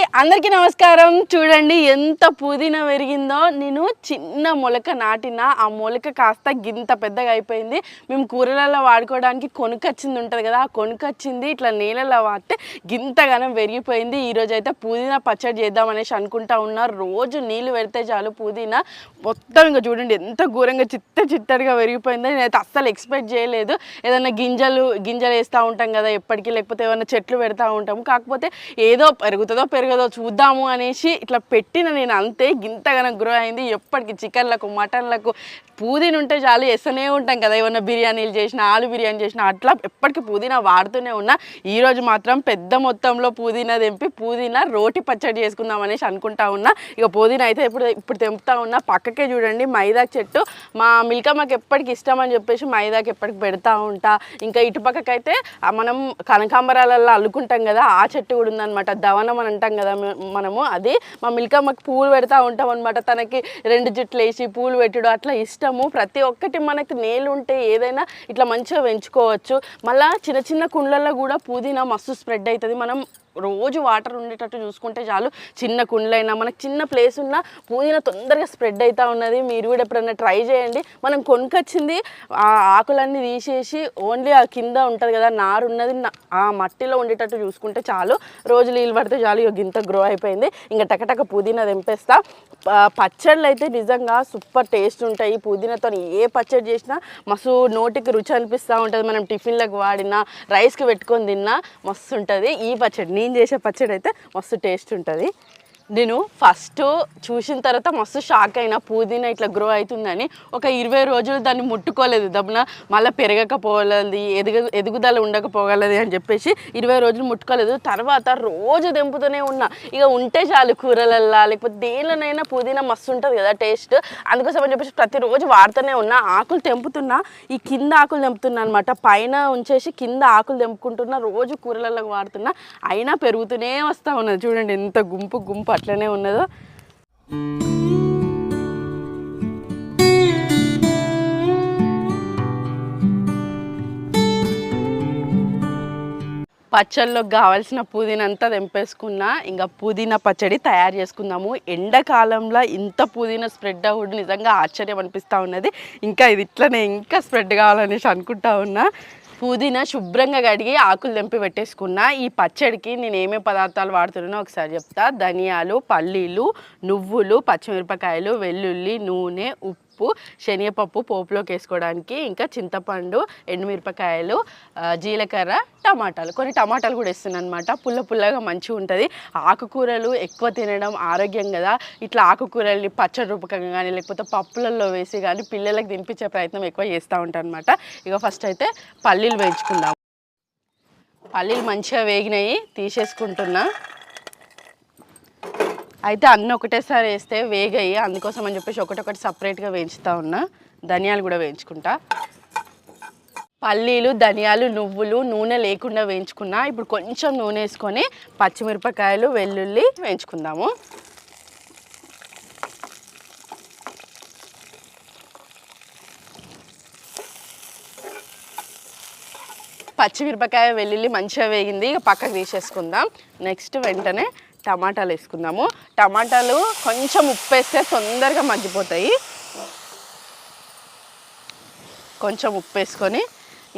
అందరికీ నమస్కారం. చూడండి ఎంత పుదీనా పెరిగిందో. నేను చిన్న మొలక నాటిన ఆ మొలక కాస్త గింత పెద్దగా అయిపోయింది. మేము కూరలలో వాడుకోవడానికి కొనుకొచ్చింది ఉంటుంది కదా ఆ కొనుకొచ్చింది ఇట్లా నీళ్ళలో వాడితే గింతగానం పెరిగిపోయింది. ఈరోజు అయితే పుదీనా పచ్చడి చేద్దాం అనేసి అనుకుంటా ఉన్నా. రోజు నీళ్ళు పెడితే చాలు పుదీనా. మొత్తం ఇంకా చూడండి ఎంత ఘోరంగా చిత్త చిత్తడిగా పెరిగిపోయిందో. నేనైతే అస్సలు ఎక్స్పెక్ట్ చేయలేదు. ఏదైనా గింజలు గింజలు వేస్తూ ఉంటాం కదా ఎప్పటికీ లేకపోతే ఏమైనా చెట్లు పెడతా ఉంటాము. కాకపోతే ఏదో పెరుగుతుందో పెరుగు పెరగదో చూద్దాము అనేసి ఇట్లా పెట్టిన నేను అంతే గింతగానో గ్రో అయింది ఎప్పటికి చికెన్లకు మటన్లకు పుదీనా ఉంటే చాలు వేస్తూనే ఉంటాం కదా. ఏమన్నా బిర్యానీలు చేసినా ఆలు బిర్యానీ చేసినా అట్లా ఎప్పటికీ పుదీనా వాడుతూనే ఉన్నా. ఈరోజు మాత్రం పెద్ద మొత్తంలో పుదీనా తెంపి పుదీనా రోటి పచ్చడి చేసుకుందాం అనేసి అనుకుంటా ఉన్నా. ఇక పుదీనా అయితే ఇప్పుడు ఇప్పుడు తెంపుతా ఉన్నా. పక్కకే చూడండి మైదా చెట్టు. మా మిల్కమ్మకి ఎప్పటికి ఇష్టం అని చెప్పేసి మైదాకి ఎప్పటికి పెడతా ఉంటా. ఇంకా ఇటుపక్కకైతే మనం కనకాంబరాలలో అల్లుకుంటాం కదా ఆ చెట్టు కూడా ఉందనమాట దవనం అని అంటాం కదా మనము. అది మా మిల్కమ్మకి పూలు పెడతా ఉంటాం అనమాట తనకి రెండు జుట్లు వేసి పూలు పెట్టుడు. అట్లా ఇష్టం ఇష్టము ప్రతి ఒక్కటి మనకి నేలు ఉంటే ఏదైనా ఇట్లా మంచిగా పెంచుకోవచ్చు. మళ్ళీ చిన్న చిన్న కుండలలో కూడా పుదీనా మస్తు స్ప్రెడ్ అవుతుంది. మనం రోజు వాటర్ ఉండేటట్టు చూసుకుంటే చాలు. చిన్న కుండ్లైనా మనకు చిన్న ప్లేస్ ఉన్నా పుదీనా తొందరగా స్ప్రెడ్ అవుతూ ఉన్నది. మీరు కూడా ఎప్పుడైనా ట్రై చేయండి. మనం కొనుకొచ్చింది ఆ ఆకులన్నీ తీసేసి ఓన్లీ ఆ కింద ఉంటుంది కదా నారు ఉన్నది ఆ మట్టిలో ఉండేటట్టు చూసుకుంటే చాలు. రోజు నీళ్ళు పడితే చాలు ఇక గింత గ్రో అయిపోయింది. ఇంకా టకటక పుదీనా తెంపేస్తా. పచ్చళ్ళు అయితే నిజంగా సూపర్ టేస్ట్ ఉంటాయి. పుదీనాతో ఏ పచ్చడి చేసినా మస్తు నోటికి రుచి అనిపిస్తూ ఉంటుంది. మనం టిఫిన్లకు వాడినా రైస్కి పెట్టుకొని తిన్నా మస్తు ఉంటుంది. ఈ పచ్చడి నేను చేసే పచ్చడి అయితే మస్తు టేస్ట్ ఉంటుంది. నేను ఫస్ట్ చూసిన తర్వాత మస్తు షాక్ అయినా పుదీనా ఇట్లా గ్రో అవుతుందని ఒక ఇరవై రోజులు దాన్ని ముట్టుకోలేదు దమ్మున. మళ్ళీ పెరగకపోగలది ఎదుగు ఎదుగుదల ఉండకపోగలది అని చెప్పేసి ఇరవై రోజులు ముట్టుకోలేదు. తర్వాత రోజు తెంపుతూనే ఉన్నా. ఇక ఉంటే చాలు కూరలల్లా లేకపోతే దేనిలోనైనా పుదీనా మస్తు ఉంటుంది కదా టేస్ట్ అందుకోసం అని చెప్పేసి ప్రతిరోజు వాడుతూనే ఉన్నా. ఆకులు తెంపుతున్నా. ఈ కింద ఆకులు తెంపుతున్నా అనమాట పైన ఉంచేసి కింద ఆకులు తెంపుకుంటున్నా. రోజు కూరలలో వాడుతున్నా. అయినా పెరుగుతూనే వస్తూ ఉన్నది. చూడండి ఎంత గుంపు గుంపు అట్లనే ఉన్నదో. పచ్చళ్ళలోకి కావాల్సిన పుదీనా అంతా తెంపేసుకున్నా ఇంకా పుదీనా పచ్చడి తయారు చేసుకుందాము. ఎండాకాలంలో ఇంత పుదీనా స్ప్రెడ్ అవ్వడం నిజంగా ఆశ్చర్యం అనిపిస్తూ ఉన్నది. ఇంకా ఇది ఇట్లనే ఇంకా స్ప్రెడ్ కావాలనేసి అనుకుంటా ఉన్నా. పుదీనా శుభ్రంగా కడిగి ఆకులు తెంపి పెట్టేసుకున్నా ఈ పచ్చడికి నేను ఏమేమి పదార్థాలు వాడుతున్నానో ఒకసారి చెప్తా. ధనియాలు పల్లీలు నువ్వులు పచ్చిమిరపకాయలు వెల్లుల్లి నూనె ఉప్పు పప్పు శనగపప్పు పోపులోకి వేసుకోవడానికి ఇంకా చింతపండు ఎండుమిరపకాయలు జీలకర్ర టమాటాలు. కొన్ని టమాటాలు కూడా వేస్తున్నాను అనమాట పుల్ల పుల్లగా మంచిగా ఉంటుంది. ఆకుకూరలు ఎక్కువ తినడం ఆరోగ్యం కదా. ఇట్లా ఆకుకూరల్ని పచ్చడి రూపకంగా కానీ లేకపోతే పప్పులలో వేసి కానీ పిల్లలకు తినిపించే ప్రయత్నం ఎక్కువ చేస్తూ ఉంటాను అనమాట ఇక ఫస్ట్ అయితే పల్లీలు వేయించుకుందాం. పల్లీలు మంచిగా వేగినాయి తీసేసుకుంటున్నా. అయితే అన్నీ ఒకటేసారి వేస్తే వేగయ్యి అందుకోసం అని చెప్పేసి ఒకటొకటి సపరేట్గా వేయించుతా ఉన్నా. ధనియాలు కూడా వేయించుకుంటా. పల్లీలు ధనియాలు నువ్వులు నూనె లేకుండా వేయించుకున్నా. ఇప్పుడు కొంచెం నూనె వేసుకొని పచ్చిమిరపకాయలు వెల్లుల్లి వేయించుకుందాము. పచ్చిమిరపకాయ వెల్లుల్లి మంచిగా వేగింది. ఇక పక్కకు తీసేసుకుందాం. నెక్స్ట్ వెంటనే టమాటాలు వేసుకుందాము. టమాటాలు కొంచెం ఉప్పు వేస్తే తొందరగా మగ్గిపోతాయి. కొంచెం ఉప్పు వేసుకొని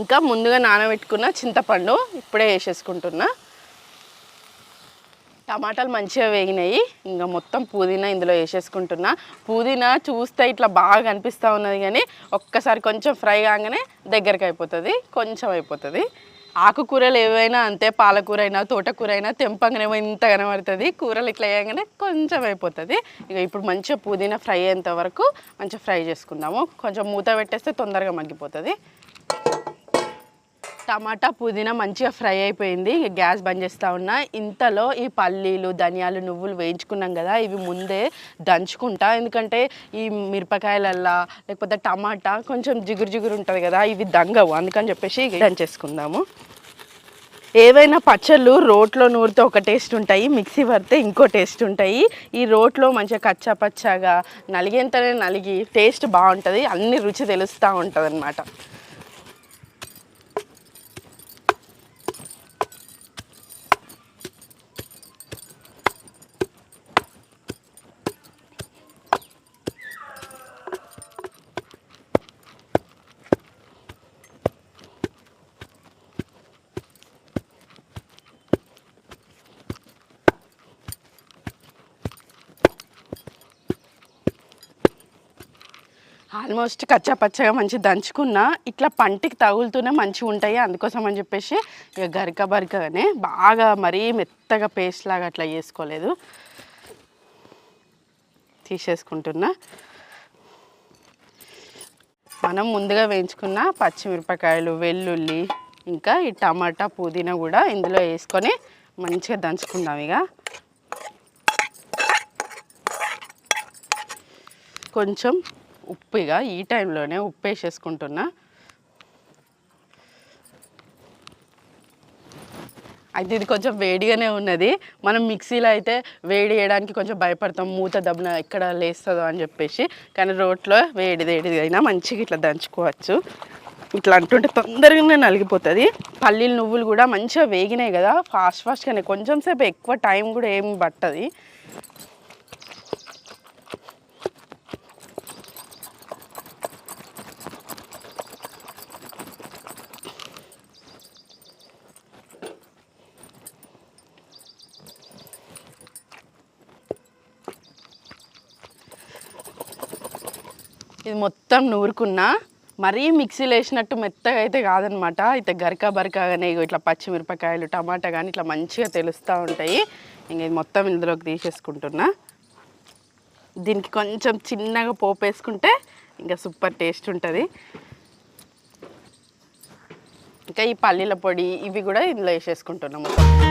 ఇంకా ముందుగా నానబెట్టుకున్న చింతపండు ఇప్పుడే వేసేసుకుంటున్నా. టమాటాలు మంచిగా వేగినాయి. ఇంకా మొత్తం పుదీనా ఇందులో వేసేసుకుంటున్నా. పుదీనా చూస్తే ఇట్లా బాగా కనిపిస్తూ ఉన్నది కానీ ఒక్కసారి కొంచెం ఫ్రై కాగానే దగ్గరికి అయిపోతుంది కొంచెం అయిపోతుంది. ఆకుకూరలు ఏవైనా అంతే పాలకూర అయినా తోటకూర అయినా తెంపంగానేమో ఇంత కనబడుతుంది. కూరలు ఇట్లా వేయగానే కొంచెం అయిపోతుంది. ఇక ఇప్పుడు మంచిగా పుదీనా ఫ్రై అయ్యేంత వరకు మంచిగా ఫ్రై చేసుకుందాము. కొంచెం మూత పెట్టేస్తే తొందరగా మగ్గిపోతుంది. టమాటా పుదీనా మంచిగా ఫ్రై అయిపోయింది. గ్యాస్ బంద్ చేస్తూ ఉన్నా. ఇంతలో ఈ పల్లీలు ధనియాలు నువ్వులు వేయించుకున్నాం కదా ఇవి ముందే దంచుకుంటా. ఎందుకంటే ఈ మిరపకాయలల్లా లేకపోతే టమాటా కొంచెం జిగురు జిగురు ఉంటుంది కదా ఇవి దంగవు. అందుకని చెప్పేసి దంచేసుకుందాము. ఏవైనా పచ్చళ్ళు రోట్లో నూరితే ఒక టేస్ట్ ఉంటాయి మిక్సీ పడితే ఇంకో టేస్ట్ ఉంటాయి. ఈ రోట్లో మంచిగా కచ్చా పచ్చాగా నలిగేంతనే నలిగి టేస్ట్ బాగుంటుంది అన్ని రుచి తెలుస్తూ ఉంటుంది ఆల్మోస్ట్ కచ్చా పచ్చగా మంచి దంచుకున్నా ఇట్లా పంటికి తగులుతూనే మంచిగా ఉంటాయి అందుకోసం అని చెప్పేసి ఇక గరిక బరికగానే బాగా మరీ మెత్తగా పేస్ట్ లాగా అట్లా చేసుకోలేదు. తీసేసుకుంటున్నా. మనం ముందుగా వేయించుకున్న పచ్చిమిరపకాయలు వెల్లుల్లి ఇంకా ఈ టమాటా పుదీనా కూడా ఇందులో వేసుకొని మంచిగా దంచుకుందాం ఇక. కొంచెం ఉప్పు ఇక ఈ టైంలోనే ఉప్పు వేసేసుకుంటున్నా అయితే ఇది కొంచెం వేడిగానే ఉన్నది. మనం మిక్సీలో అయితే వేడి చేయడానికి కొంచెం భయపడతాం. మూత దబ్బున ఎక్కడ లేస్తుందో అని చెప్పేసి. కానీ రోట్లో వేడి వేడిది అయినా మంచిగా ఇట్లా దంచుకోవచ్చు. ఇట్లా అంటుంటే తొందరగానే నలిగిపోతుంది. పల్లీలు నువ్వులు కూడా మంచిగా వేగినాయి కదా. ఫాస్ట్ ఫాస్ట్గానే. కొంచెం సేపు ఎక్కువ టైం కూడా ఏం పట్టది. ఇది మొత్తం నూరుకున్నా మరీ మిక్సీలో వేసినట్టు మెత్తగా అయితే కాదనమాట. అయితే గరక బరకగానే ఇగో ఇట్లా పచ్చిమిరపకాయలు టమాటా కానీ ఇట్లా మంచిగా తెలుస్తూ ఉంటాయి. ఇంక ఇది మొత్తం ఇందులోకి తీసేసుకుంటున్నా. దీనికి కొంచెం చిన్నగా పోపు వేసుకుంటే ఇంకా సూపర్ టేస్ట్ ఉంటుంది. ఇంకా ఈ పల్లీల పొడి ఇవి కూడా ఇందులో వేసేసుకుంటున్నాం మొత్తం.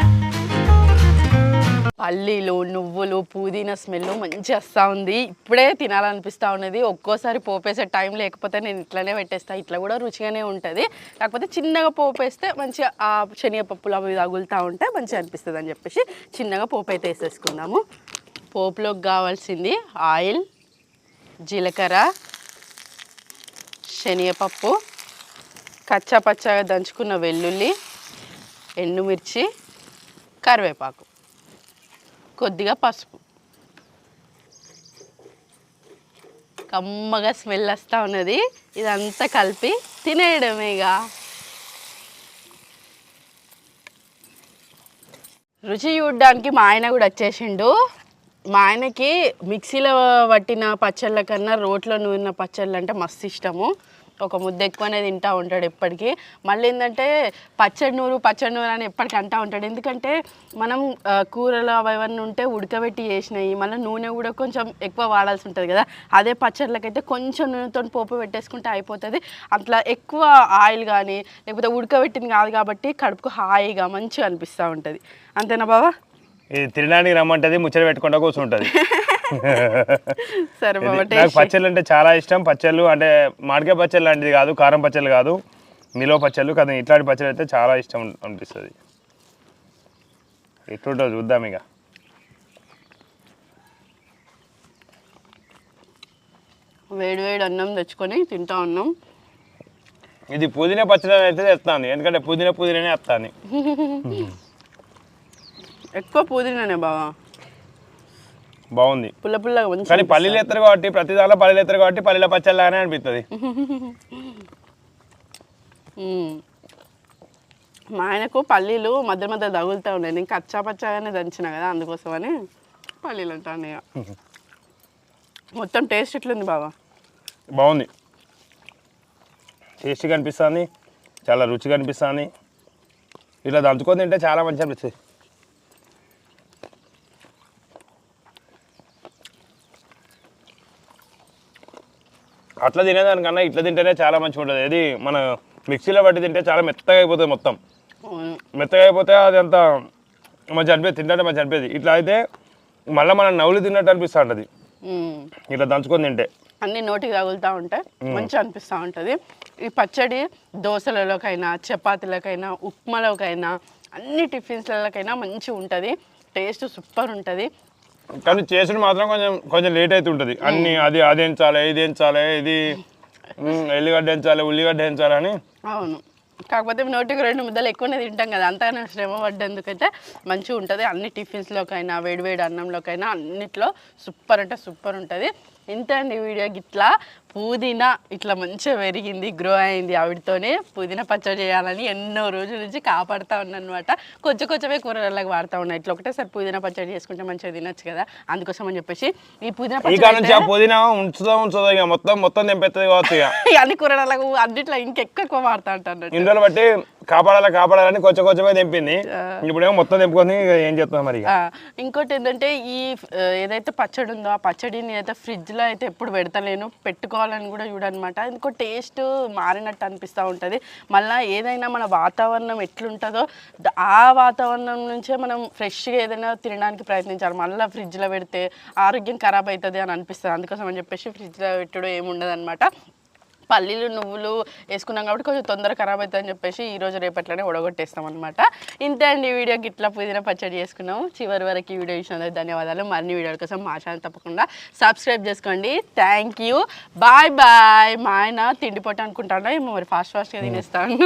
పల్లీలు నువ్వులు పుదీనా స్మెల్ మంచి వస్తూ ఉంది. ఇప్పుడే తినాలనిపిస్తూ ఉన్నది. ఒక్కోసారి పోపేసే టైం లేకపోతే నేను ఇట్లానే పెట్టేస్తా. ఇట్లా కూడా రుచిగానే ఉంటుంది. కాకపోతే చిన్నగా పోపేస్తే మంచిగా ఆ శనగపప్పులు అవి తగులుతూ ఉంటే మంచిగా అనిపిస్తుంది అని చెప్పేసి చిన్నగా పోపు అయితే వేసేసుకుందాము. పోపులోకి కావాల్సింది ఆయిల్ జీలకర్ర శనగపప్పు కచ్చా పచ్చగా దంచుకున్న వెల్లుల్లి ఎండుమిర్చి కరివేపాకు. కొద్దిగా పసుపు. కమ్మగా స్మెల్ వస్తూ ఉన్నది. ఇదంతా కలిపి తినేయడమేగా రుచి చూడడానికి మా ఆయన కూడా వచ్చేసిండు. మా ఆయనకి మిక్సీలో పట్టిన పచ్చళ్ళ కన్నా రోట్లో నూరిన పచ్చళ్ళు అంటే మస్తు ఇష్టము. ఒక ముద్ద ఎక్కువనే తింటా ఉంటాడు ఎప్పటికీ మళ్ళీ ఏంటంటే పచ్చడి నూరు పచ్చడి నూరు అని ఎప్పటికీ అంటా ఉంటాడు. ఎందుకంటే మనం కూరలు అవన్నీ ఉంటే ఉడకబెట్టి చేసినాయి. మళ్ళీ నూనె కూడా కొంచెం ఎక్కువ వాడాల్సి ఉంటుంది కదా. అదే పచ్చళ్ళకైతే కొంచెం నూనెతో పోపు పెట్టేసుకుంటే అయిపోతుంది. అట్లా ఎక్కువ ఆయిల్ కానీ లేకపోతే ఉడకబెట్టింది కాదు కాబట్టి కడుపుకు హాయిగా మంచిగా అనిపిస్తూ ఉంటుంది. అంతేనా బావా? ఇది తినడానికి రమ్మంటది ముచ్చట పెట్టుకుంటా కూర్చుంటది. సరే నాకు పచ్చళ్ళు అంటే చాలా ఇష్టం. పచ్చళ్ళు అంటే మామిడికాయ పచ్చళ్ళు లాంటిది కాదు కారం పచ్చళ్ళు కాదు నిలవ పచ్చళ్ళు కదా ఇట్లాంటి పచ్చళ్ళు అయితే చాలా ఇష్టం అనిపిస్తుంది. ఎట్లుంటో చూద్దాం ఇక. వేడి వేడి అన్నం తెచ్చుకొని తింటా ఉన్నాం. ఇది పుదీనా పచ్చడి అయితే తెస్తాను ఎందుకంటే పుదీనా పుదీనానే వస్తాను ఎక్కువ పుదీనానే బావా? బాగుంది. పుల్ల పుల్లగా మంచి కానీ పల్లీలు ఎత్తారు కాబట్టి ప్రతి దానిలో పల్లీలు ఎత్తారు కాబట్టి పల్లీల పచ్చళ్ళలానే అనిపిస్తుంది. మా ఆయనకు పల్లీలు మధ్య మధ్య తగులుతూ ఉన్నాయి నేను కచ్చా పచ్చాగానే దంచిన కదా అందుకోసమని పల్లీలు అంటాను ఇక మొత్తం టేస్ట్ ఎట్లుంది బావా? బాగుంది. టేస్టీగా అనిపిస్తుంది చాలా రుచిగా అనిపిస్తుంది. ఇట్లా దంచుకొని తింటే చాలా మంచిగా అనిపిస్తుంది. అట్లా తినేదానికన్నా ఇట్లా తింటేనే చాలా మంచిగా ఉంటుంది ఇది మన మిక్సీలో పట్టి తింటే చాలా మెత్తగా అయిపోతుంది మొత్తం. మెత్తగా అయిపోతే అది అంత మంచిగా అనిపిస్తుంది తింటే మంచిగా అనిపిస్తుంది ఇట్లా అయితే మళ్ళీ మనం నవ్వులు తిన్నట్టు అనిపిస్తూ ఉంటుంది. ఇట్లా దంచుకొని తింటే. అన్ని నోటికి తగులుతూ ఉంటే మంచిగా అనిపిస్తూ ఉంటుంది. ఈ పచ్చడి దోశలలోకైనా చపాతీలకైనా ఉప్మాలోకైనా అన్ని టిఫిన్స్లకైనా మంచిగా ఉంటుంది టేస్ట్ సూపర్ ఉంటుంది. కానీ చేసుడు మాత్రం కొంచెం కొంచెం లేట్ అయితే ఉంటుంది. అన్ని అది అది ఎంచాలి ఇది ఎంచాలి ఇది ఉమ్, ఎల్లిగడ్డ ఎంచాలి ఉల్లిగడ్డ ఎంచాలి అని. అవును. కాకపోతే నోటికి రెండు ముద్దలు ఎక్కువనే తింటాం కదా అంతా శ్రమ పడ్డందుకైతే మంచిగా ఉంటుంది. అన్ని టిఫిన్స్లోకైనా వేడివేడి అన్నంలోకైనా అన్నిట్లో సూపర్ అంటే సూపర్ ఉంటుంది. ఇంత అండి ఈ వీడియో గిట్లా. పుదీనా ఇట్లా మంచిగా పెరిగింది గ్రో అయింది ఆవిడతోనే. పుదీనా పచ్చడి చేయాలని ఎన్నో రోజుల నుంచి కాపాడుతా ఉన్నాను అనమాట కొంచెం కొంచెమే కూరలకు వాడుతూ ఉన్నా. ఇట్లా ఒకటేసారి పుదీనా పచ్చడి చేసుకుంటే మంచిగా తినొచ్చు కదా. అందుకోసం అని చెప్పేసి ఈ పుదీనా పచ్చడి పుదీనా ఉంచుతా ఉంచుతా ఇక మొత్తం మొత్తం తెంపెత్తది కావచ్చు ఇక. అన్ని కూరలకు అన్నిట్లో ఇంకెక్కువ ఎక్కువ వాడుతా ఉంటాను ఇందులో బట్టి కాపాడాలి కాపాడాలని కొంచెం కొంచెమే తెంపింది. ఇప్పుడేమో మొత్తం తెంపుకొని ఏం చేస్తాం మరి ఇంకోటి ఏంటంటే ఈ ఏదైతే పచ్చడి ఉందో ఆ పచ్చడిని అయితే ఫ్రిడ్జ్లో అయితే ఎప్పుడు పెడతలేను. పెట్టుకోవాలని కూడా చూడనమాట. ఇంకో టేస్ట్ మారినట్టు అనిపిస్తూ ఉంటుంది. మళ్ళీ ఏదైనా మన వాతావరణం ఎట్లుంటుందో ఆ వాతావరణం నుంచే మనం ఫ్రెష్గా ఏదైనా తినడానికి ప్రయత్నించాలి. మళ్ళీ ఫ్రిడ్జ్లో పెడితే ఆరోగ్యం ఖరాబ్ అవుతుంది అని అనిపిస్తుంది. అందుకోసం అని చెప్పేసి ఫ్రిడ్జ్లో పెట్టడం ఏముండదు అనమాట పల్లీలు నువ్వులు వేసుకున్నాం కాబట్టి కొంచెం తొందర ఖరాబ్ అవుతుందని చెప్పేసి ఈ రోజు రేపట్లోనే ఉడగొట్టేస్తాం అనమాట ఇంతే అండి ఈ వీడియోకి ఇట్లా పుదీనా పచ్చడి చేసుకున్నాం చివరి వరకు ఈ వీడియో ఇచ్చినందుకు ధన్యవాదాలు. మరిన్ని వీడియోల కోసం మా ఛానల్ తప్పకుండా సబ్స్క్రైబ్ చేసుకోండి. థ్యాంక్ యూ బాయ్ బాయ్ మా ఆయన తిండిపోటీ అనుకుంటాను ఏమో మరి ఫాస్ట్ ఫాస్ట్గా తినేస్తాను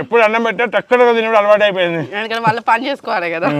ఎప్పుడు అన్నం పెట్టా టక్కున తినడం అలవాటు అయిపోయింది ఎందుకంటే మళ్ళీ పని చేసుకోవాలి కదా.